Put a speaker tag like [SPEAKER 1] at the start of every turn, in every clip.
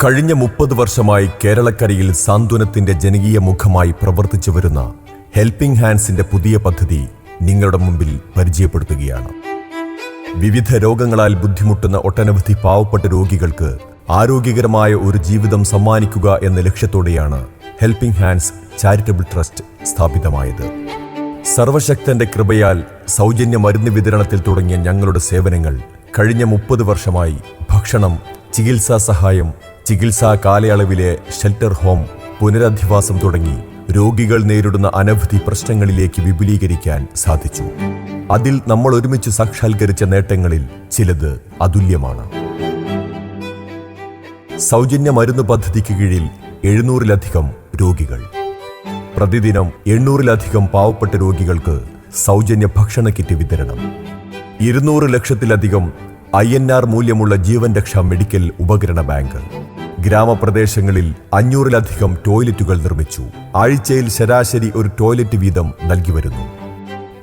[SPEAKER 1] കഴിഞ്ഞ മുപ്പത് വർഷമായി കേരളക്കരയിൽ സാന്ത്വനത്തിന്റെ ജനകീയ മുഖമായി പ്രവർത്തിച്ചു വരുന്ന ഹെൽപ്പിംഗ് ഹാൻഡ്സിന്റെ പുതിയ പദ്ധതി നിങ്ങളുടെ മുമ്പിൽ പരിചയപ്പെടുത്തുകയാണ്. വിവിധ രോഗങ്ങളാൽ ബുദ്ധിമുട്ടുന്ന ഒട്ടനവധി പാവപ്പെട്ട രോഗികൾക്ക് ആരോഗ്യകരമായ ഒരു ജീവിതം സമ്മാനിക്കുക എന്ന ലക്ഷ്യത്തോടെയാണ് ഹെൽപ്പിംഗ് ഹാൻഡ്സ് ചാരിറ്റബിൾ ട്രസ്റ്റ് സ്ഥാപിതമായത്. സർവശക്തന്റെ കൃപയാൽ സൗജന്യ മരുന്ന് വിതരണത്തിൽ തുടങ്ങിയ ഞങ്ങളുടെ സേവനങ്ങൾ കഴിഞ്ഞ മുപ്പത് വർഷമായി ഭക്ഷണം ചികിത്സാ സഹായം ചികിത്സാ കാലയളവിലെ ഷെൽട്ടർ ഹോം പുനരധിവാസം തുടങ്ങി രോഗികൾ നേരിടുന്ന അനവധി പ്രശ്നങ്ങളിലേക്ക് വിപുലീകരിക്കാൻ സാധിച്ചു. അതിൽ നമ്മൾ ഒരുമിച്ച് സാക്ഷാത്കരിച്ച നേട്ടങ്ങളിൽ ചിലത് അതുല്യമാണ്. സൗജന്യ മരുന്ന് പദ്ധതിക്ക് കീഴിൽ എഴുന്നൂറിലധികം രോഗികൾ. പ്രതിദിനം എണ്ണൂറിലധികം പാവപ്പെട്ട രോഗികൾക്ക് സൗജന്യ ഭക്ഷണ കിറ്റ് വിതരണം. ഇരുന്നൂറ് ലക്ഷത്തിലധികം ഐ എൻ ആർ മൂല്യമുള്ള ജീവൻ രക്ഷാ മെഡിക്കൽ ഉപകരണ ബാങ്ക്. ഗ്രാമപ്രദേശങ്ങളിൽ അഞ്ഞൂറിലധികം ടോയ്ലറ്റുകൾ നിർമ്മിച്ചു. ആഴ്ചയിൽ ശരാശരി ഒരു ടോയ്ലറ്റ് വീതം നൽകി വരുന്നു.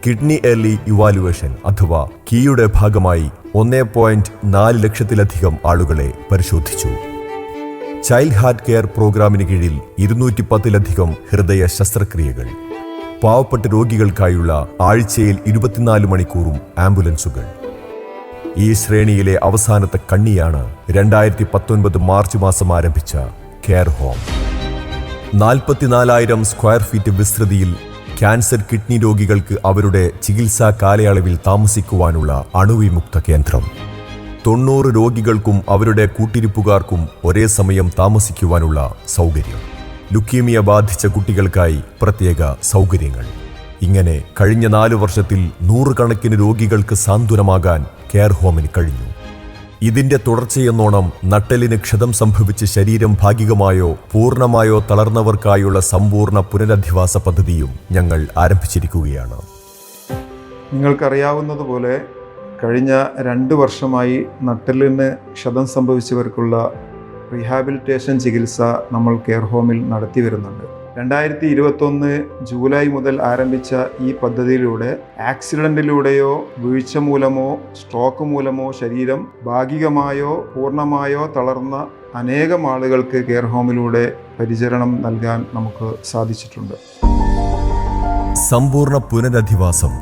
[SPEAKER 1] കിഡ്നി എർലി ഇവാലുവേഷൻ അഥവാ കീയുടെ ഭാഗമായി ഒന്നേ പോയിന്റ് നാല് ലക്ഷത്തിലധികം ആളുകളെ പരിശോധിച്ചു. ചൈൽഡ് ഹാർട്ട് കെയർ പ്രോഗ്രാമിന് കീഴിൽ ഇരുന്നൂറ്റി പത്തിലധികം ഹൃദയ ശസ്ത്രക്രിയകൾ. പാവപ്പെട്ട രോഗികൾക്കായുള്ള ആഴ്ചയിൽ ഇരുപത്തിനാല് മണിക്കൂറും ആംബുലൻസുകൾ. ഈ ശ്രേണിയിലെ അവസാനത്തെ കണ്ണിയാണ് രണ്ടായിരത്തി പത്തൊൻപത് മാർച്ച് മാസം ആരംഭിച്ച കെയർ ഹോം. നാൽപ്പത്തിനാലായിരം സ്ക്വയർ ഫീറ്റ് വിസ്തൃതിയിൽ ക്യാൻസർ കിഡ്നി രോഗികൾക്ക് അവരുടെ ചികിത്സാ കാലയളവിൽ താമസിക്കുവാനുള്ള അണുവിമുക്ത കേന്ദ്രം. തൊണ്ണൂറ് രോഗികൾക്കും അവരുടെ കൂട്ടിരിപ്പുകാർക്കും ഒരേ സമയം താമസിക്കുവാനുള്ള സൗകര്യം. ലുക്കീമിയ ബാധിച്ച കുട്ടികൾക്കായി പ്രത്യേക സൗകര്യങ്ങൾ. ഇങ്ങനെ കഴിഞ്ഞ നാലു വർഷത്തിൽ നൂറുകണക്കിന് രോഗികൾക്ക് സാന്ത്വനമാകാൻ കെയർ ഹോമിന് കഴിഞ്ഞു. ഇതിന്റെ തുടർച്ചയെന്നോണം നട്ടലിന് ക്ഷതം സംഭവിച്ച് ശരീരം ഭാഗികമായോ പൂർണമായോ തളർന്നവർക്കായുള്ള സമ്പൂർണ പുനരധിവാസ പദ്ധതിയും ഞങ്ങൾ ആരംഭിച്ചിരിക്കുകയാണ്.
[SPEAKER 2] നിങ്ങൾക്കറിയാവുന്നതുപോലെ കഴിഞ്ഞ രണ്ട് വർഷമായി നട്ടലിന് ക്ഷതം സംഭവിച്ചവർക്കുള്ള റീഹാബിലിറ്റേഷൻ ചികിത്സ നമ്മൾ കെയർ ഹോമിൽ നടത്തി വരുന്നുണ്ട്. രണ്ടായിരത്തി ഇരുപത്തൊന്ന് ജൂലൈ മുതൽ ആരംഭിച്ച ഈ പദ്ധതിയിലൂടെ ആക്സിഡന്റിലൂടെയോ വീഴ്ച മൂലമോ സ്ട്രോക്ക് മൂലമോ ശരീരം ഭാഗികമായോ പൂർണമായോ തളർന്ന അനേകം ആളുകൾക്ക് കെയർ ഹോമിലൂടെ പരിചരണം നൽകാൻ നമുക്ക് സാധിച്ചിട്ടുണ്ട്.
[SPEAKER 1] സമ്പൂർണ പുനരധിവാസം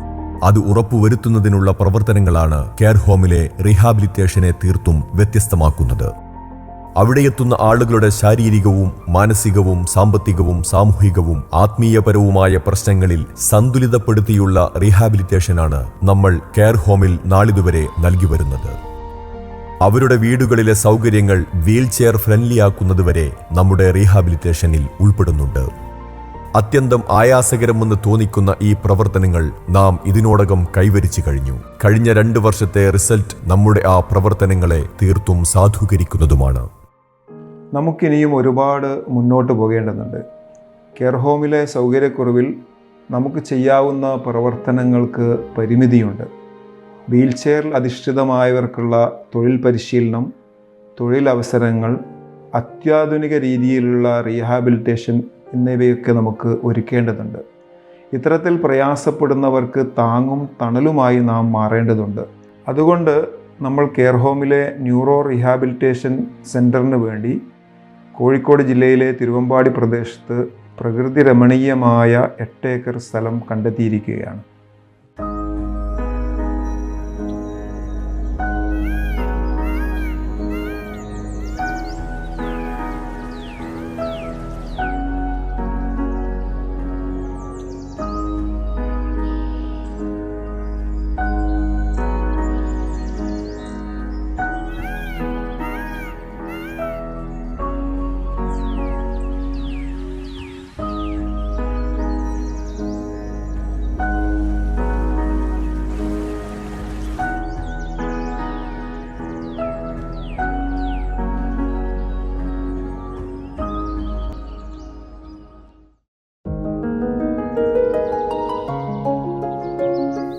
[SPEAKER 1] അത് ഉറപ്പുവരുത്തുന്നതിനുള്ള പ്രവർത്തനങ്ങളാണ് കെയർ ഹോമിലെ റീഹാബിലിറ്റേഷനെ തീർത്തും വ്യത്യസ്തമാക്കുന്നത്. അവിടെയെത്തുന്ന ആളുകളുടെ ശാരീരികവും മാനസികവും സാമ്പത്തികവും സാമൂഹികവും ആത്മീയപരവുമായ പ്രശ്നങ്ങളിൽ സന്തുലിതപ്പെടുത്തിയുള്ള റീഹാബിലിറ്റേഷനാണ് നമ്മൾ കെയർ ഹോമിൽ നാളിതുവരെ നൽകി വരുന്നത്. അവരുടെ വീടുകളിലെ സൗകര്യങ്ങൾ വീൽ ചെയർ ഫ്രണ്ട്ലി ആക്കുന്നതുവരെ നമ്മുടെ റീഹാബിലിറ്റേഷനിൽ ഉൾപ്പെടുന്നുണ്ട്. അത്യന്തം ആയാസകരമെന്ന് തോന്നിക്കുന്ന ഈ പ്രവർത്തനങ്ങൾ നാം ഇതിനോടകം കൈവരിച്ചു കഴിഞ്ഞു. കഴിഞ്ഞ രണ്ട് വർഷത്തെ റിസൾട്ട് നമ്മുടെ ആ പ്രവർത്തനങ്ങളെ തീർത്തും സാധൂകരിക്കുന്നതുമാണ്.
[SPEAKER 2] നമുക്കിനിയും ഒരുപാട് മുന്നോട്ട് പോകേണ്ടതുണ്ട്. കെയർ ഹോമിലെ സൗകര്യക്കുറവിൽ നമുക്ക് ചെയ്യാവുന്ന പ്രവർത്തനങ്ങൾക്ക് പരിമിതിയുണ്ട്. വീൽ ചെയറിൽ അധിഷ്ഠിതമായവർക്കുള്ള തൊഴിൽ പരിശീലനം തൊഴിലവസരങ്ങൾ അത്യാധുനിക രീതിയിലുള്ള റീഹാബിലിറ്റേഷൻ എന്നിവയൊക്കെ നമുക്ക് ഒരുക്കേണ്ടതുണ്ട്. ഇത്തരത്തിൽ പ്രയാസപ്പെടുന്നവർക്ക് താങ്ങും തണലുമായി നാം മാറേണ്ടതുണ്ട്. അതുകൊണ്ട് നമ്മൾ കെയർ ഹോമിലെ ന്യൂറോ റീഹാബിലിറ്റേഷൻ സെന്ററിന് വേണ്ടി കോഴിക്കോട് ജില്ലയിലെ തിരുവമ്പാടി പ്രദേശത്ത് പ്രകൃതി രമണീയമായ എട്ടേക്കർ സ്ഥലം കണ്ടെത്തിയിരിക്കുകയാണ്.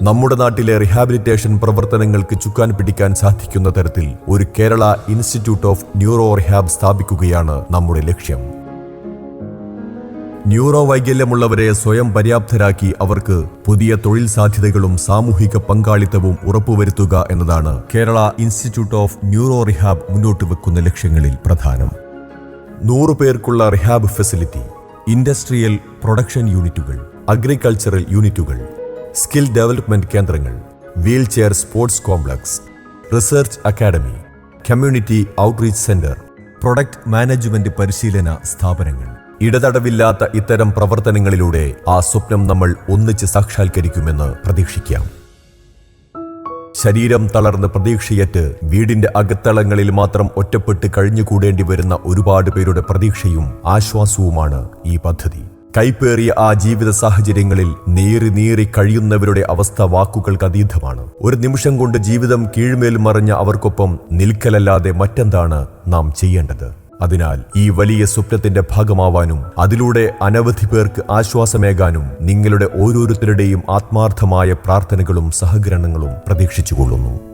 [SPEAKER 1] നമ്മുടെ നാട്ടിലെ റിഹാബിലിറ്റേഷൻ പ്രവർത്തനങ്ങൾക്ക് ചുക്കാൻ പിടിക്കാൻ സാധിക്കുന്ന തരത്തിൽ ഒരു Kerala institute of neuro rehab സ്ഥാപിക്കുകയാണ് നമ്മുടെ ലക്ഷ്യം. ന്യൂറോ വൈകല്യമുള്ളവരെ സ്വയം പര്യാപ്തരാക്കി അവർക്ക് പുതിയ തൊഴിൽ സാധ്യതകളും സാമൂഹിക പങ്കാളിത്തവും ഉറപ്പുവരുത്തുക എന്നതാണ് Kerala institute of neuro rehab മുന്നോട്ട് വെക്കുന്ന ലക്ഷ്യങ്ങളിൽ പ്രധാനം. നൂറു പേർക്കുള്ള റിഹാബ് ഫെസിലിറ്റി ഇൻഡസ്ട്രിയൽ പ്രൊഡക്ഷൻ യൂണിറ്റുകൾ അഗ്രികൾച്ചറൽ യൂണിറ്റുകൾ സ്കിൽ ഡെവലപ്മെന്റ് കേന്ദ്രങ്ങൾ wheelchair sports complex research academy community outreach centre product management പരിശീലന സ്ഥാപനങ്ങൾ. ഇടതടവില്ലാത്ത ഇത്തരം പ്രവർത്തനങ്ങളിലൂടെ ആ സ്വപ്നം നമ്മൾ ഒന്നിച്ച് സാക്ഷാത്കരിക്കുമെന്ന് പ്രതീക്ഷിക്കാം. ശരീരം തളർന്ന് പ്രതീക്ഷയറ്റ് വീടിന്റെ അകത്തളങ്ങളിൽ മാത്രം ഒറ്റപ്പെട്ട് കഴിഞ്ഞുകൂടേണ്ടി വരുന്ന ഒരുപാട് പേരുടെ പ്രതീക്ഷയും ആശ്വാസവുമാണ് ഈ പദ്ധതി. കൈപ്പേറിയ ആ ജീവിത സാഹചര്യങ്ങളിൽ നീറി നീറി കഴിയുന്നവരുടെ അവസ്ഥ വാക്കുകൾക്ക് അതീതമാണ്. ഒരു നിമിഷം കൊണ്ട് ജീവിതം കീഴ്മേൽ മറിഞ്ഞ അവർക്കൊപ്പം നിൽക്കലല്ലാതെ മറ്റെന്താണ് നാം ചെയ്യേണ്ടത്? അതിനാൽ ഈ വലിയ സ്വപ്നത്തിന്റെ ഭാഗമാവാനും അതിലൂടെ അനവധി പേർക്ക് ആശ്വാസമേകാനും നിങ്ങളുടെ ഓരോരുത്തരുടെയും ആത്മാർത്ഥമായ പ്രാർത്ഥനകളും സഹകരണങ്ങളും പ്രതീക്ഷിച്ചുകൊള്ളുന്നു.